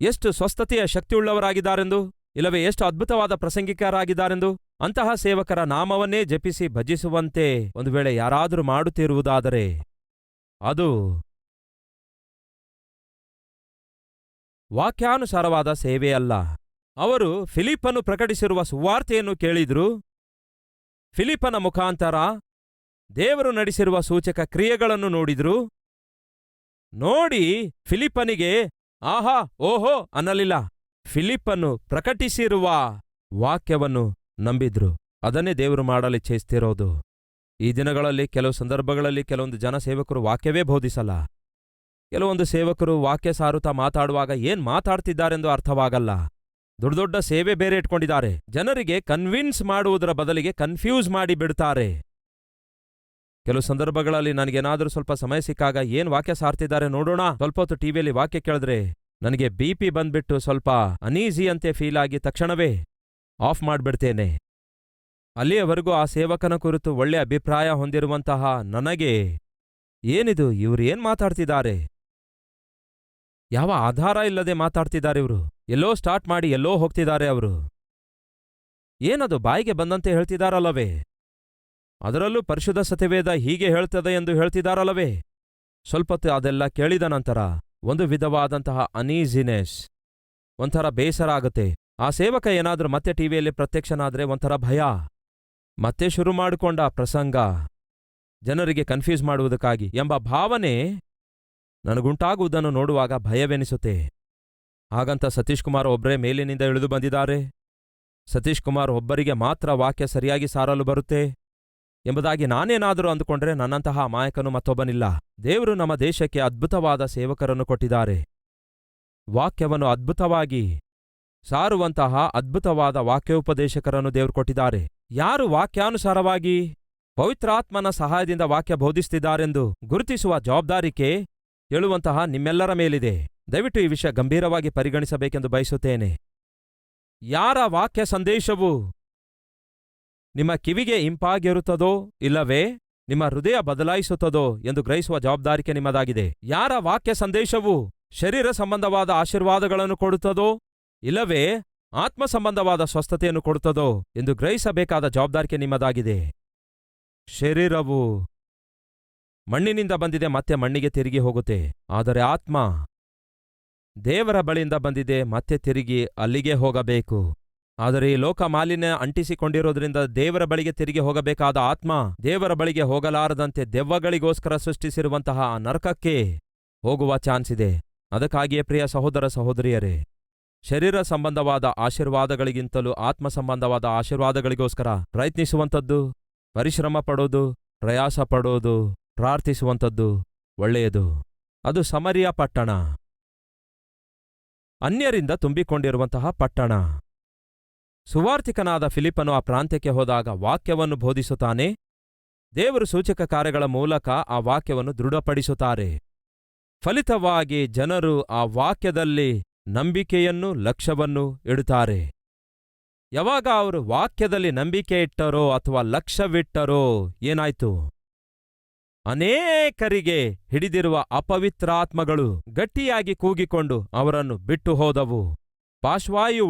Speaker 1: ಎಷ್ಟು ಸ್ವಸ್ಥತೆಯ ಶಕ್ತಿಯುಳ್ಳವರಾಗಿದ್ದಾರೆಂದು ಇಲ್ಲವೇ ಎಷ್ಟು ಅದ್ಭುತವಾದ ಪ್ರಸಂಗಿಕರಾಗಿದ್ದಾರೆಂದು? ಅಂತಹ ಸೇವಕರ ನಾಮವನ್ನೇ ಜಪಿಸಿ ಭಜಿಸುವಂತೆ ಒಂದು ವೇಳೆ ಯಾರಾದರೂ ಮಾಡುತ್ತಿರುವುದಾದರೆ ಅದು ವಾಕ್ಯಾನುಸಾರವಾದ ಸೇವೆಯಲ್ಲ ಅವರು ಫಿಲಿಪ್ಪನು ಪ್ರಕಟಿಸಿರುವ ಸುವಾರ್ತೆಯನ್ನು ಕೇಳಿದ್ರು ಫಿಲಿಪ್ಪನ ಮುಖಾಂತರ ದೇವರು ನಡೆಸಿರುವ ಸೂಚಕ ಕ್ರಿಯೆಗಳನ್ನು ನೋಡಿದ್ರು ನೋಡಿ ಫಿಲಿಪ್ಪನಿಗೆ, ಆಹಾ, ಓಹೋ ಅನ್ನಲಿಲ್ಲ. ಫಿಲಿಪ್ಪನ್ನು ಪ್ರಕಟಿಸಿರುವ ವಾಕ್ಯವನ್ನು ನಂಬಿದ್ರು. ಅದನ್ನೇ ದೇವರು ಮಾಡಲಿಚ್ಛಿಸ್ತಿರೋದು ಈ ದಿನಗಳಲ್ಲಿ ಕೆಲವು ಸಂದರ್ಭಗಳಲ್ಲಿ ಕೆಲವೊಂದು ಜನ ಸೇವಕರು ವಾಕ್ಯವೇ ಬೋಧಿಸಲ್ಲ. ಕೆಲವೊಂದು ಸೇವಕರು ವಾಕ್ಯ ಸಾರುತ್ತಾ ಮಾತಾಡುವಾಗ ಏನ್ ಮಾತಾಡ್ತಿದ್ದಾರೆಂದು ಅರ್ಥವಾಗಲ್ಲ. ದೊಡ್ಡ ದೊಡ್ಡ ಸೇವೆ ಬೇರೆ ಇಟ್ಕೊಂಡಿದ್ದಾರೆ. ಜನರಿಗೆ ಕನ್ವಿನ್ಸ್ ಮಾಡುವುದರ ಬದಲಿಗೆ ಕನ್ಫ್ಯೂಸ್ ಮಾಡಿ ಬಿಡ್ತಾರೆ. ಕೆಲವು ಸಂದರ್ಭಗಳಲ್ಲಿ ನನಗೇನಾದರೂ ಸ್ವಲ್ಪ ಸಮಯ ಸಿಕ್ಕಾಗ ಏನ್ ವಾಕ್ಯ ಸಾರ್ತಿದ್ದಾರೆ ನೋಡೋಣ. ಸ್ವಲ್ಪ ಹೊತ್ತು ಟಿವಿಯಲ್ಲಿ ವಾಕ್ಯ ಕೇಳಿದ್ರೆ ನನಗೆ ಬಿ ಪಿ ಬಂದ್ಬಿಟ್ಟು ಸ್ವಲ್ಪ ಅನೀಸಿ ಅಂತೆ ಫೀಲ್ ಆಗಿ ತಕ್ಷಣವೇ ಆಫ್ ಮಾಡ್ಬಿಡ್ತೇನೆ. ಅಲ್ಲಿಯವರೆಗೂ ಆ ಸೇವಕನ ಕುರಿತು ಒಳ್ಳೆ ಅಭಿಪ್ರಾಯ ಹೊಂದಿರುವಂತಹ ನನಗೆ ಏನಿದು, ಇವ್ರು ಏನ್ ಮಾತಾಡ್ತಿದ್ದಾರೆ? ಯಾವ ಆಧಾರ ಇಲ್ಲದೆ ಮಾತಾಡ್ತಿದ್ದಾರೆ ಇವರು? ಎಲ್ಲೋ ಸ್ಟಾರ್ಟ್ ಮಾಡಿ ಎಲ್ಲೋ ಹೋಗ್ತಿದ್ದಾರೆ ಅವರು. ಏನದು ಬಾಯಿಗೆ ಬಂದಂತೆ ಹೇಳ್ತಿದಾರಲ್ಲವೇ? ಅದರಲ್ಲೂ ಪರಿಶುದ್ಧ ಸತಿವೇದ ಹೀಗೆ ಹೇಳ್ತದೆ ಎಂದು ಹೇಳ್ತಿದಾರಲ್ಲವೇ? ಸ್ವಲ್ಪತ್ತು ಅದೆಲ್ಲ ಕೇಳಿದ ನಂತರ ಒಂದು ವಿಧವಾದಂತಹ ಅನೀಸಿನೆಸ್, ಒಂಥರ ಬೇಸರ ಆಗುತ್ತೆ ಆ ಸೇವಕ ಏನಾದರೂ ಮತ್ತೆ ಟಿವಿಯಲ್ಲಿ ಪ್ರತ್ಯಕ್ಷನಾದರೆ ಒಂಥರ ಭಯ. ಮತ್ತೆ ಶುರು ಮಾಡಿಕೊಂಡ ಪ್ರಸಂಗ. ಜನರಿಗೆ ಕನ್ಫ್ಯೂಸ್ ಮಾಡುವುದಕ್ಕಾಗಿ ಎಂಬ ಭಾವನೆ ನನಗುಂಟಾಗುವುದನ್ನು ನೋಡುವಾಗ ಭಯವೆನಿಸುತ್ತೆ. ಹಾಗಂತ ಸತೀಶ್ ಕುಮಾರ್ ಒಬ್ಬರೇ ಮೇಲಿನಿಂದ ಇಳಿದು ಬಂದಿದ್ದಾರೆ. ಸತೀಶ್ ಕುಮಾರ್ ಒಬ್ಬರಿಗೆ ಮಾತ್ರ ವಾಕ್ಯ ಸರಿಯಾಗಿ ಸಾರಲು ಬರುತ್ತೆ. ಎಂಬುದಾಗಿ ನಾನೇನಾದರೂ ಅಂದುಕೊಂಡ್ರೆ ನನ್ನಂತಹ ಅಮಾಯಕನು ಮತ್ತೊಬ್ಬನಿಲ್ಲ. ದೇವರು ನಮ್ಮ ದೇಶಕ್ಕೆ ಅದ್ಭುತವಾದ ಸೇವಕರನ್ನು ಕೊಟ್ಟಿದ್ದಾರೆ. ವಾಕ್ಯವನ್ನು ಅದ್ಭುತವಾಗಿ ಸಾರುವಂತಹ ಅದ್ಭುತವಾದ ವಾಕ್ಯೋಪದೇಶಕರನ್ನು ದೇವರು ಕೊಟ್ಟಿದ್ದಾರೆ. ಯಾರು ವಾಕ್ಯಾನುಸಾರವಾಗಿ ಪವಿತ್ರಾತ್ಮನ ಸಹಾಯದಿಂದ ವಾಕ್ಯ ಬೋಧಿಸುತ್ತಿದ್ದಾರೆಂದು ಗುರುತಿಸುವ ಜವಾಬ್ದಾರಿಕೆ ಹೇಳುವಂತಹ ನಿಮ್ಮೆಲ್ಲರ ಮೇಲಿದೆ. ದಯವಿಟ್ಟು ಈ ವಿಷಯ ಗಂಭೀರವಾಗಿ ಪರಿಗಣಿಸಬೇಕೆಂದು ಬಯಸುತ್ತೇನೆ. ಯಾರ ವಾಕ್ಯ ಸಂದೇಶವು ನಿಮ್ಮ ಕಿವಿಗೆ ಇಂಪಾಗಿರುತ್ತದೋ ಇಲ್ಲವೇ? ನಿಮ್ಮ ಹೃದಯ ಬದಲಾಯಿಸುತ್ತದೋ ಎಂದು ಗ್ರಹಿಸುವ ಜವಾಬ್ದಾರಿಕೆ ನಿಮ್ಮದಾಗಿದೆ. ಯಾರ ವಾಕ್ಯ ಸಂದೇಶವು ಶರೀರ ಸಂಬಂಧವಾದ ಆಶೀರ್ವಾದಗಳನ್ನು ಕೊಡುತ್ತದೋ ಇಲ್ಲವೇ? ಆತ್ಮ ಸಂಬಂಧವಾದ ಸ್ವಸ್ಥತೆಯನ್ನು ಕೊಡುತ್ತದೋ ಎಂದು ಗ್ರಹಿಸಬೇಕಾದ ಜವಾಬ್ದಾರಿಕೆ ನಿಮ್ಮದಾಗಿದೆ. ಶರೀರವು ಮಣ್ಣಿನಿಂದ ಬಂದಿದೆ, ಮತ್ತೆ ಮಣ್ಣಿಗೆ ತಿರುಗಿ ಹೋಗುತ್ತೆ. ಆದರೆ ಆತ್ಮ ದೇವರ ಬಳಿಯಿಂದ ಬಂದಿದೆ, ಮತ್ತೆ ತಿರುಗಿ ಅಲ್ಲಿಗೆ ಹೋಗಬೇಕು. ಆದರೆ ಈ ಲೋಕ ಮಾಲಿನ್ಯ ಅಂಟಿಸಿಕೊಂಡಿರೋದ್ರಿಂದ ದೇವರ ಬಳಿಗೆ ತಿರುಗಿ ಹೋಗಬೇಕಾದ ಆತ್ಮ ದೇವರ ಬಳಿಗೆ ಹೋಗಲಾರದಂತೆ ದೆವ್ವಗಳಿಗೋಸ್ಕರ ಸೃಷ್ಟಿಸಿರುವಂತಹ ಆ ನರಕಕ್ಕೆ ಹೋಗುವ ಚಾನ್ಸ್ ಇದೆ. ಅದಕ್ಕಾಗಿಯೇ ಪ್ರಿಯ ಸಹೋದರ ಸಹೋದರಿಯರೇ, ಶರೀರ ಸಂಬಂಧವಾದ ಆಶೀರ್ವಾದಗಳಿಗಿಂತಲೂ ಆತ್ಮ ಸಂಬಂಧವಾದ ಆಶೀರ್ವಾದಗಳಿಗೋಸ್ಕರ ಪ್ರಯತ್ನಿಸುವಂಥದ್ದು, ಪರಿಶ್ರಮ ಪಡೋದು, ಪ್ರಯಾಸ ಪಡೋದು, ಪ್ರಾರ್ಥಿಸುವಂಥದ್ದು ಒಳ್ಳೆಯದು. ಅದು ಸಮರಿಯ ಪಟ್ಟಣ. ಅನ್ಯರಿಂದ ತುಂಬಿಕೊಂಡಿರುವಂತಹ ಪಟ್ಟಣ. ಸುವಾರ್ತಿಕನಾದ ಫಿಲಿಪನು ಆ ಪ್ರಾಂತ್ಯಕ್ಕೆ ಹೋದಾಗ ವಾಕ್ಯವನ್ನು ಬೋಧಿಸುತ್ತಾನೆ. ದೇವರು ಸೂಚಕ ಕಾರ್ಯಗಳ ಮೂಲಕ ಆ ವಾಕ್ಯವನ್ನು ದೃಢಪಡಿಸುತ್ತಾರೆ. ಫಲಿತವಾಗಿ ಜನರು ಆ ವಾಕ್ಯದಲ್ಲಿ ನಂಬಿಕೆಯನ್ನು, ಲಕ್ಷ್ಯವನ್ನು ಇಡುತ್ತಾರೆ. ಯಾವಾಗ ಅವರು ವಾಕ್ಯದಲ್ಲಿ ನಂಬಿಕೆ ಇಟ್ಟರೋ ಅಥವಾ ಲಕ್ಷ್ಯವಿಟ್ಟರೋ ಏನಾಯ್ತು? ಅನೇಕರಿಗೆ ಹಿಡಿದಿರುವ ಅಪವಿತ್ರಾತ್ಮಗಳು ಗಟ್ಟಿಯಾಗಿ ಕೂಗಿಕೊಂಡು ಅವರನ್ನು ಬಿಟ್ಟು ಹೋದವು. ಪಾಶ್ವಾಯು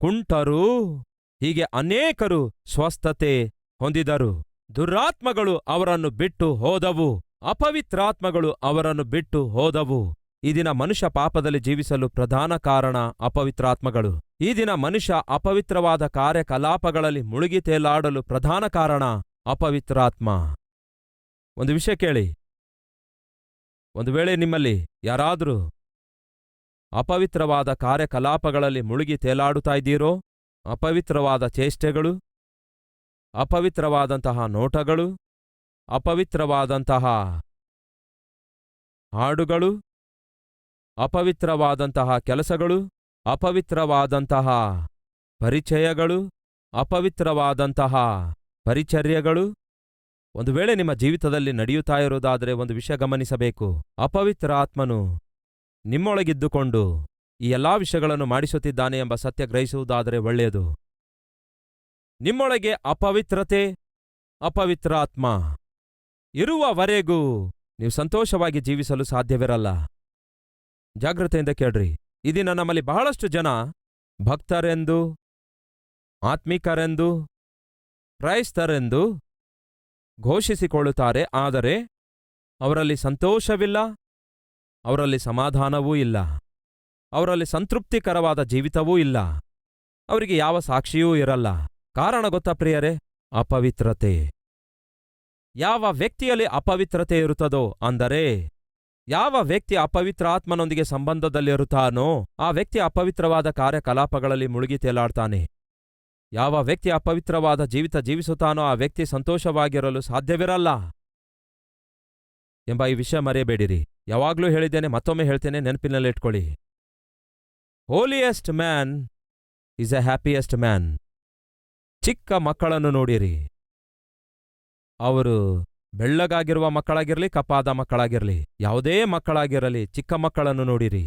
Speaker 1: ಕುಂಟರು. ಹೀಗೆ ಅನೇಕರು ಸ್ವಸ್ಥತೆ ಹೊಂದಿದರು. ದುರಾತ್ಮಗಳು ಅವರನ್ನು ಬಿಟ್ಟು ಹೋದವು. ಅಪವಿತ್ರಾತ್ಮಗಳು ಅವರನ್ನು ಬಿಟ್ಟು ಹೋದವು. ಈ ದಿನ ಮನುಷ್ಯ ಪಾಪದಲ್ಲಿ ಜೀವಿಸಲು ಪ್ರಧಾನ ಕಾರಣ ಅಪವಿತ್ರಾತ್ಮಗಳು. ಈ ದಿನ ಮನುಷ್ಯ ಅಪವಿತ್ರವಾದ ಕಾರ್ಯಕಲಾಪಗಳಲ್ಲಿ ಮುಳುಗಿ ತೇಲಾಡಲು ಪ್ರಧಾನ ಕಾರಣ ಅಪವಿತ್ರಾತ್ಮ. ಒಂದು ವಿಷಯ ಕೇಳಿ. ಒಂದು ವೇಳೆ ನಿಮ್ಮಲ್ಲಿ ಯಾರಾದರೂ ಅಪವಿತ್ರವಾದ ಕಾರ್ಯಕಲಾಪಗಳಲ್ಲಿ ಮುಳುಗಿ ತೇಲಾಡುತ್ತಾ ಇದ್ದೀರೋ? ಅಪವಿತ್ರವಾದ ಚೇಷ್ಟೆಗಳು? ಅಪವಿತ್ರವಾದಂತಹ ನೋಟಗಳು? ಅಪವಿತ್ರವಾದಂತಹ ಹಾಡುಗಳು? ಅಪವಿತ್ರವಾದಂತಹ ಕೆಲಸಗಳು? ಅಪವಿತ್ರವಾದಂತಹ ಪರಿಚಯಗಳು? ಅಪವಿತ್ರವಾದಂತಹ ಪರಿಚರ್ಯಗಳು? ಒಂದು ವೇಳೆ ನಿಮ್ಮ ಜೀವಿತದಲ್ಲಿ ನಡೆಯುತ್ತಾ ಇರೋದಾದರೆ ಒಂದು ವಿಷಯ ಗಮನಿಸಬೇಕು. ಅಪವಿತ್ರ ಆತ್ಮನು ನಿಮ್ಮೊಳಗಿದ್ದುಕೊಂಡು ಈ ಎಲ್ಲಾ ವಿಷಯಗಳನ್ನು ಮಾಡಿಸುತ್ತಿದ್ದಾನೆ ಎಂಬ ಸತ್ಯ ಗ್ರಹಿಸುವುದಾದರೆ ಒಳ್ಳೆಯದು. ನಿಮ್ಮೊಳಗೆ ಅಪವಿತ್ರತೆ ಅಪವಿತ್ರ ಆತ್ಮ ಇರುವವರೆಗೂ ನೀವು ಸಂತೋಷವಾಗಿ ಜೀವಿಸಲು ಸಾಧ್ಯವಿರಲ್ಲ. ಜಾಗ್ರತೆಯಿಂದ ಕೇಳ್ರಿ. ಈ ದಿನ ನಮ್ಮಲ್ಲಿ ಬಹಳಷ್ಟು ಜನ ಭಕ್ತರೆಂದು, ಆತ್ಮಿಕರೆಂದು, ಕ್ರೈಸ್ತರೆಂದು ಘೋಷಿಸಿಕೊಳ್ಳುತ್ತಾರೆ, ಆದರೆ ಅವರಲ್ಲಿ ಸಂತೋಷವಿಲ್ಲ ಅವರಲ್ಲಿ ಸಮಾಧಾನವೂ ಇಲ್ಲ. ಅವರಲ್ಲಿ ಸಂತೃಪ್ತಿಕರವಾದ ಜೀವಿತವೂ ಇಲ್ಲ. ಅವರಿಗೆ ಯಾವ ಸಾಕ್ಷಿಯೂ ಇರಲ್ಲ. ಕಾರಣ ಗೊತ್ತಾ ಪ್ರಿಯರೇ? ಅಪವಿತ್ರತೆ. ಯಾವ ವ್ಯಕ್ತಿಯಲ್ಲಿ ಅಪವಿತ್ರತೆ ಇರುತ್ತದೋ ಅಂದರೆ, ಯಾವ ವ್ಯಕ್ತಿ ಅಪವಿತ್ರ ಆತ್ಮನೊಂದಿಗೆ ಸಂಬಂಧದಲ್ಲಿರುತ್ತಾನೋ ಆ ವ್ಯಕ್ತಿ ಅಪವಿತ್ರವಾದ ಕಾರ್ಯಕಲಾಪಗಳಲ್ಲಿ ಮುಳುಗಿ ತೇಲಾಡ್ತಾನೆ. ಯಾವ ವ್ಯಕ್ತಿ ಅಪವಿತ್ರವಾದ ಜೀವಿತ ಜೀವಿಸುತ್ತಾನೋ, ಆ ವ್ಯಕ್ತಿ ಸಂತೋಷವಾಗಿರಲು ಸಾಧ್ಯವಿರಲ್ಲ. ಎಂಬ ಈ ವಿಷಯ ಮರೆಯಬೇಡಿರಿ. ಯಾವಾಗ್ಲೂ ಹೇಳಿದ್ದೇನೆ, ಮತ್ತೊಮ್ಮೆ ಹೇಳ್ತೇನೆ ನೆನಪಿನಲ್ಲಿಟ್ಕೊಳ್ಳಿ holiest man is a happiest man ಚಿಕ್ಕ ಮಕ್ಕಳನ್ನು ನೋಡಿರಿ. ಅವರು ಬೆಳ್ಳಗಾಗಿರುವ ಮಕ್ಕಳಾಗಿರಲಿ, ಕಪ್ಪಾದ ಮಕ್ಕಳಾಗಿರಲಿ, ಯಾವುದೇ ಮಕ್ಕಳಾಗಿರಲಿ, ಚಿಕ್ಕ ಮಕ್ಕಳನ್ನು ನೋಡಿರಿ.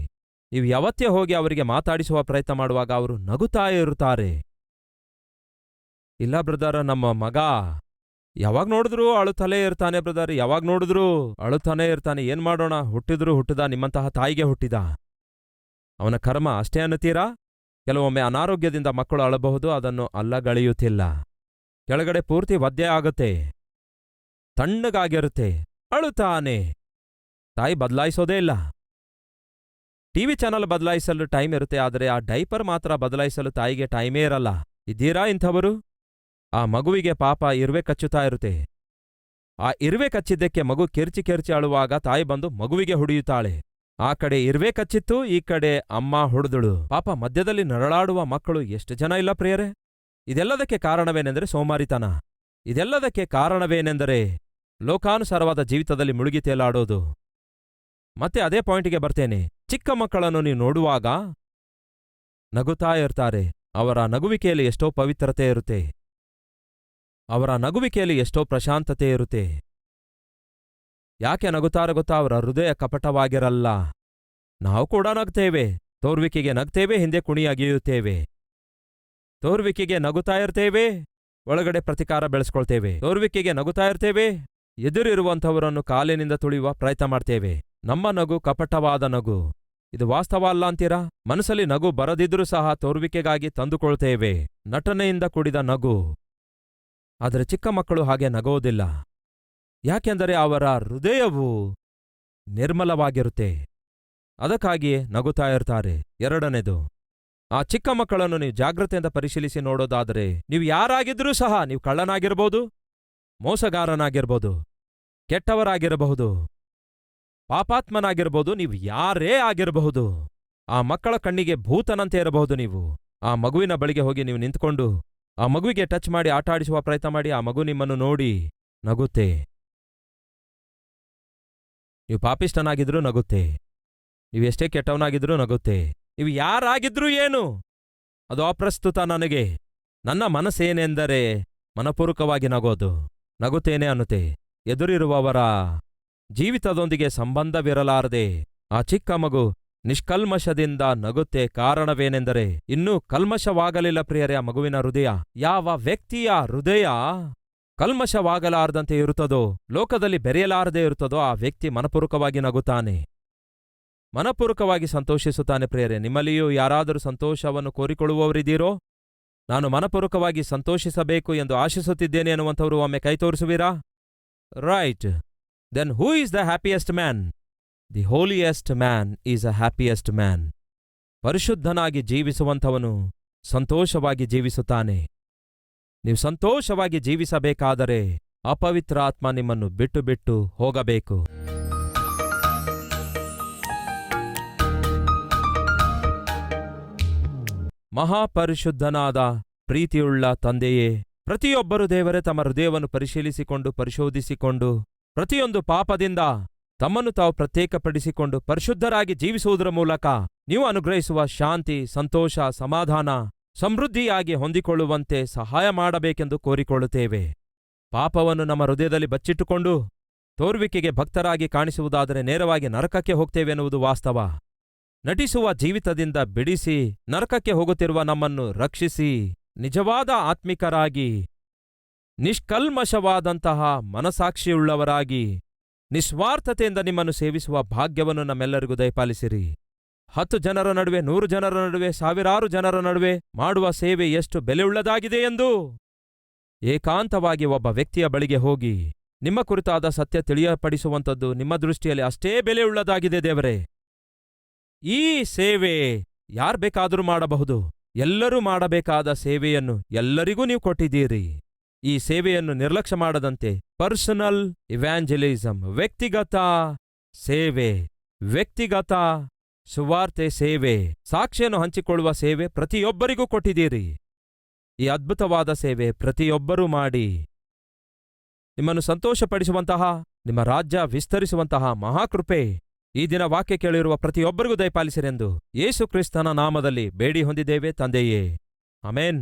Speaker 1: ನೀವು ಯಾವತ್ತೇ ಹೋಗಿ ಅವರಿಗೆ ಮಾತಾಡಿಸುವ ಪ್ರಯತ್ನ ಮಾಡುವಾಗ ಅವರು ನಗುತ್ತಾ ಇರುತ್ತಾರೆ. ಇಲ್ಲ ಬ್ರದರ, ನಮ್ಮ ಮಗ ಯಾವಾಗ ನೋಡಿದ್ರು ಅಳುತ್ತಲೇ ಇರ್ತಾನೆ ಬ್ರದರ್, ಯಾವಾಗ ನೋಡಿದ್ರು ಅಳುತ್ತಾನೆ ಇರ್ತಾನೆ. ಏನ್ ಮಾಡೋಣ? ಹುಟ್ಟಿದ್ರು ಹುಟ್ಟಿದ, ನಿಮ್ಮಂತಹ ತಾಯಿಗೆ ಹುಟ್ಟಿದ. ಅವನ ಕರ್ಮ ಅಷ್ಟೇ ಅನ್ನುತ್ತೀರಾ? ಕೆಲವೊಮ್ಮೆ ಅನಾರೋಗ್ಯದಿಂದ ಮಕ್ಕಳು ಅಳಬಹುದು, ಅದನ್ನು ಅಲ್ಲಗಳೆಯುತ್ತಿಲ್ಲ. ಕೆಳಗಡೆ ಪೂರ್ತಿ ಒದ್ದೆ ಆಗುತ್ತೆ. ತಣ್ಣಗಾಗಿರುತ್ತೆ. ಅಳುತ್ತಾನೆ. ತಾಯಿ ಬದಲಾಯಿಸೋದೇ ಇಲ್ಲ. ಟಿವಿ ಚಾನಲ್ ಬದಲಾಯಿಸಲು ಟೈಮ್ ಇರುತ್ತೆ, ಆದರೆ ಆ ಡೈಪರ್ ಮಾತ್ರ ಬದಲಾಯಿಸಲು ತಾಯಿಗೆ ಟೈಮೇ ಇರಲ್ಲ. ಇದ್ದೀರಾ ಇಂಥವರು? ಆ ಮಗುವಿಗೆ ಪಾಪ ಇರುವೆ ಕಚ್ಚುತ್ತಾ ಇರುತ್ತೆ. ಆ ಇರುವೆ ಕಚ್ಚಿದ್ದಕ್ಕೆ ಮಗು ಕೆರ್ಚಿ ಕೆರ್ಚಿ ಅಳುವಾಗ ತಾಯಿ ಬಂದು ಮಗುವಿಗೆ ಹೊಡೆಯುತ್ತಾಳೆ. ಆ ಕಡೆ ಇರುವೆ ಕಚ್ಚಿತ್ತು, ಈ ಕಡೆ ಅಮ್ಮ ಹೊಡೆದಳು. ಪಾಪ ಮಧ್ಯದಲ್ಲಿ ನರಳಾಡುವ ಮಕ್ಕಳು ಎಷ್ಟು ಜನ ಇಲ್ಲ ಪ್ರಿಯರೇ? ಇದೆಲ್ಲದಕ್ಕೆ ಕಾರಣವೇನೆಂದರೆ ಸೋಮಾರಿತನ. ಇದೆಲ್ಲದಕ್ಕೆ ಕಾರಣವೇನೆಂದರೆ ಲೋಕಾನುಸಾರವಾದ ಜೀವಿತದಲ್ಲಿ ಮುಳುಗಿ ತೇಲಾಡೋದು. ಮತ್ತೆ ಅದೇ ಪಾಯಿಂಟಿಗೆ ಬರ್ತೇನೆ. ಚಿಕ್ಕ ಮಕ್ಕಳನ್ನು ನೀವು ನೋಡುವಾಗ ನಗುತ್ತಾ ಇರ್ತಾರೆ. ಅವರ ನಗುವಿಕೆಯಲ್ಲಿ ಎಷ್ಟೋ ಪವಿತ್ರತೆ ಇರುತ್ತೆ. ಅವರ ನಗುವಿಕೆಯಲ್ಲಿ ಎಷ್ಟೋ ಪ್ರಶಾಂತತೆ ಇರುತ್ತೆ. ಯಾಕೆ ನಗುತ್ತಾರೆ ಗೊತ್ತಾ, ಅವರ ಹೃದಯ ಕಪಟವಾಗಿರಲ್ಲ. ನಾವು ಕೂಡ ನಗ್ತೇವೆ. ತೋರ್ವಿಕೆಗೆ ನಗ್ತೇವೆ, ಹಿಂದೆ ಕುಣಿ ಅಗೆಯುತ್ತೇವೆ ತೋರುವಿಕೆಗೆ ನಗುತ್ತಾ ಇರ್ತೇವೆ, ಒಳಗಡೆ ಪ್ರತಿಕಾರ ಬೆಳೆಸ್ಕೊಳ್ತೇವೆ. ತೋರ್ವಿಕೆಗೆ ನಗುತ್ತಾ ಇರ್ತೇವೆ, ಎದುರಿರುವಂಥವರನ್ನು ಕಾಲಿನಿಂದ ತುಳಿಯುವ ಪ್ರಯತ್ನ ಮಾಡ್ತೇವೆ. ನಮ್ಮ ನಗು ಕಪಟವಾದ ನಗು. ಇದು ವಾಸ್ತವ ಅಲ್ಲ ಅಂತೀರಾ? ಮನಸ್ಸಲ್ಲಿ ನಗು ಬರದಿದ್ರೂ ಸಹ ತೋರ್ವಿಕೆಗಾಗಿ ತಂದುಕೊಳ್ತೇವೆ. ನಟನೆಯಿಂದ ಕೂಡಿದ ನಗು. ಆದರೆ ಚಿಕ್ಕ ಮಕ್ಕಳು ಹಾಗೆ ನಗೋದಿಲ್ಲ ಯಾಕೆಂದರೆ ಅವರ ಹೃದಯವು ನಿರ್ಮಲವಾಗಿರುತ್ತೆ. ಅದಕ್ಕಾಗಿಯೇ ನಗುತ್ತಾ ಇರ್ತಾರೆ. ಎರಡನೇದು, ಆ ಚಿಕ್ಕ ಮಕ್ಕಳನ್ನು ನೀವು ಜಾಗ್ರತೆಯಿಂದ ಪರಿಶೀಲಿಸಿ ನೋಡೋದಾದರೆ ನೀವು ಯಾರಾಗಿದ್ರೂ ಸಹ ನೀವು ಕಳ್ಳನಾಗಿರ್ಬೋದು, ಮೋಸಗಾರನಾಗಿರ್ಬೋದು, ಕೆಟ್ಟವರಾಗಿರಬಹುದು, ಪಾಪಾತ್ಮನಾಗಿರ್ಬೋದು, ನೀವು ಯಾರೇ ಆಗಿರಬಹುದು. ಆ ಮಕ್ಕಳ ಕಣ್ಣಿಗೆ ಭೂತನಂತೆ ಇರಬಹುದು ನೀವು. ಆ ಮಗುವಿನ ಬಳಿಗೆ ಹೋಗಿ ನೀವು ನಿಂತ್ಕೊಂಡು ಆ ಮಗುವಿಗೆ ಟಚ್ ಮಾಡಿ, ಆಟ ಆಡಿಸುವ ಪ್ರಯತ್ನ ಮಾಡಿ, ಆ ಮಗು ನಿಮ್ಮನ್ನು ನೋಡಿ ನಗುತ್ತೆ. ನೀವು ಪಾಪಿಷ್ಟನಾಗಿದ್ರೂ ನಗುತ್ತೆ. ನೀವು ಎಷ್ಟೇ ಕೆಟ್ಟವನಾಗಿದ್ರೂ ನಗುತ್ತೆ. ನೀವು ಯಾರಾಗಿದ್ರೂ ಏನು? ಅದು ಅಪ್ರಸ್ತುತ ನನಗೆ. ನನ್ನ ಮನಸ್ಸೇನೆಂದರೆ ಮನಪೂರ್ವಕವಾಗಿ ನಗೋದು. ನಗುತ್ತೇನೆ ಅನ್ನುತ್ತೆ. ಎದುರಿರುವವರ ಜೀವಿತದೊಂದಿಗೆ ಸಂಬಂಧವಿರಲಾರದೆ ಆ ಚಿಕ್ಕ ಮಗು ನಿಷ್ಕಲ್ಮಶದಿಂದ ನಗುತ್ತೆ ಕಾರಣವೇನೆಂದರೆ ಇನ್ನೂ ಕಲ್ಮಶವಾಗಲಿಲ್ಲ ಪ್ರಿಯರೇ ಮಗುವಿನ ಹೃದಯ. ಯಾವ ವ್ಯಕ್ತಿಯ ಹೃದಯ ಕಲ್ಮಶವಾಗಲಾರದಂತೆ ಇರುತ್ತದೋ, ಲೋಕದಲ್ಲಿ ಬೆರೆಯಲಾರದೆ ಇರುತ್ತದೋ ಆ ವ್ಯಕ್ತಿ ಮನಪೂರ್ವಕವಾಗಿ ನಗುತ್ತಾನೆ. ಮನಪೂರ್ವಕವಾಗಿ ಸಂತೋಷಿಸುತ್ತಾನೆ ಪ್ರಿಯರೇ. ನಿಮ್ಮಲ್ಲಿಯೂ ಯಾರಾದರೂ ಸಂತೋಷವನ್ನು ಕೋರಿಕೊಳ್ಳುವವರಿದ್ದೀರೋ, ನಾನು ಮನಪೂರ್ವಕವಾಗಿ ಸಂತೋಷಿಸಬೇಕು ಎಂದು ಆಶಿಸುತ್ತಿದ್ದೇನೆ ಎನ್ನುವಂಥವರು ಒಮ್ಮೆ ಕೈ ತೋರಿಸುವಿರಾ? Right. Then who is the happiest man? The holiest man is a happiest man ಪರಿಶುದ್ಧನಾಗಿ ಜೀವಿಸುವಂಥವನು ಸಂತೋಷವಾಗಿ ಜೀವಿಸುತ್ತಾನೆ. ನೀವು ಸಂತೋಷವಾಗಿ ಜೀವಿಸಬೇಕಾದರೆ ಅಪವಿತ್ರಾತ್ಮ ನಿಮ್ಮನ್ನು ಬಿಟ್ಟು ಬಿಟ್ಟು ಹೋಗಬೇಕು. ಮಹಾಪರಿಶುದ್ಧನಾದ ಪ್ರೀತಿಯುಳ್ಳ ತಂದೆಯೇ, ಪ್ರತಿಯೊಬ್ಬರು ದೇವರೇ ತಮ್ಮ ಹೃದಯವನ್ನು ಪರಿಶೀಲಿಸಿಕೊಂಡು, ಪರಿಶೋಧಿಸಿಕೊಂಡು, ಪ್ರತಿಯೊಂದು ಪಾಪದಿಂದ ತಮ್ಮನ್ನು ತಾವು ಪ್ರತ್ಯೇಕಪಡಿಸಿಕೊಂಡು ಪರಿಶುದ್ಧರಾಗಿ ಜೀವಿಸುವುದರ ಮೂಲಕ ನೀವು ಅನುಗ್ರಹಿಸುವ ಶಾಂತಿ, ಸಂತೋಷ, ಸಮಾಧಾನ, ಸಮೃದ್ಧಿಯಾಗಿ ಹೊಂದಿಕೊಳ್ಳುವಂತೆ ಸಹಾಯ ಮಾಡಬೇಕೆಂದು ಕೋರಿಕೊಳ್ಳುತ್ತೇವೆ. ಪಾಪವನ್ನು ನಮ್ಮ ಹೃದಯದಲ್ಲಿ ಬಚ್ಚಿಟ್ಟುಕೊಂಡು ತೋರ್ವಿಕೆಗೆ ಭಕ್ತರಾಗಿ ಕಾಣಿಸುವುದಾದರೆ ನೇರವಾಗಿ ನರಕಕ್ಕೆ ಹೋಗ್ತೇವೆ ಎನ್ನುವುದು ವಾಸ್ತವ. ನಟಿಸುವ ಜೀವಿತದಿಂದ ಬಿಡಿಸಿ ನರಕಕ್ಕೆ ಹೋಗುತ್ತಿರುವ ನಮ್ಮನ್ನು ರಕ್ಷಿಸಿ ನಿಜವಾದ ಆತ್ಮಿಕರಾಗಿ ನಿಷ್ಕಲ್ಮಶವಾದಂತಹ ಮನಸಾಕ್ಷಿಯುಳ್ಳವರಾಗಿ ನಿಸ್ವಾರ್ಥತೆಯಿಂದ ನಿಮ್ಮನ್ನು ಸೇವಿಸುವ ಭಾಗ್ಯವನ್ನು ನಮ್ಮೆಲ್ಲರಿಗೂ ದಯಪಾಲಿಸಿರಿ. ಹತ್ತು ಜನರ ನಡುವೆ, ನೂರು ಜನರ ನಡುವೆ, ಸಾವಿರಾರು ಜನರ ನಡುವೆ ಮಾಡುವ ಸೇವೆ ಎಷ್ಟು ಬೆಲೆಯುಳ್ಳದಾಗಿದೆ ಎಂದು ಏಕಾಂತವಾಗಿ ಒಬ್ಬ ವ್ಯಕ್ತಿಯ ಬಳಿಗೆ ಹೋಗಿ, ನಿಮ್ಮ ಕುರಿತಾದ ಸತ್ಯ ತಿಳಿಯಪಡಿಸುವಂಥದ್ದು ನಿಮ್ಮ ದೃಷ್ಟಿಯಲ್ಲಿ ಅಷ್ಟೇ ಬೆಲೆಯುಳ್ಳದಾಗಿದೆ ದೇವರೇ. ಈ ಸೇವೆ ಯಾರ್ ಬೇಕಾದರೂ ಮಾಡಬಹುದು. ಎಲ್ಲರೂ ಮಾಡಬೇಕಾದ ಸೇವೆಯನ್ನು ಎಲ್ಲರಿಗೂ ನೀವು ಕೊಟ್ಟಿದ್ದೀರಿ. ಈ ಸೇವೆಯನ್ನು ನಿರ್ಲಕ್ಷ್ಯ ಮಾಡದಂತೆ ಪರ್ಸನಲ್ ಇವ್ಯಾಂಜಲಿಸಂ, ವ್ಯಕ್ತಿಗತ ಸೇವೆ, ವ್ಯಕ್ತಿಗತ ಸುವಾರ್ತೆ ಸೇವೆ ಸಾಕ್ಷಿಯನ್ನು ಹಂಚಿಕೊಳ್ಳುವ ಸೇವೆ ಪ್ರತಿಯೊಬ್ಬರಿಗೂ ಕೊಟ್ಟಿದ್ದೀರಿ. ಈ ಅದ್ಭುತವಾದ ಸೇವೆ ಪ್ರತಿಯೊಬ್ಬರೂ ಮಾಡಿ. ನಿಮ್ಮನ್ನು ಸಂತೋಷಪಡಿಸುವಂತಹ, ನಿಮ್ಮ ರಾಜ್ಯ ವಿಸ್ತರಿಸುವಂತಹ ಮಹಾಕೃಪೆ ಈ ದಿನ ವಾಕ್ಯ ಕೇಳಿರುವ ಪ್ರತಿಯೊಬ್ಬರಿಗೂ ದಯಪಾಲಿಸಿರೆಂದು ಯೇಸು ಕ್ರಿಸ್ತನ ನಾಮದಲ್ಲಿ ಬೇಡಿ ಹೊಂದಿದ್ದೇವೆ ತಂದೆಯೇ. Amen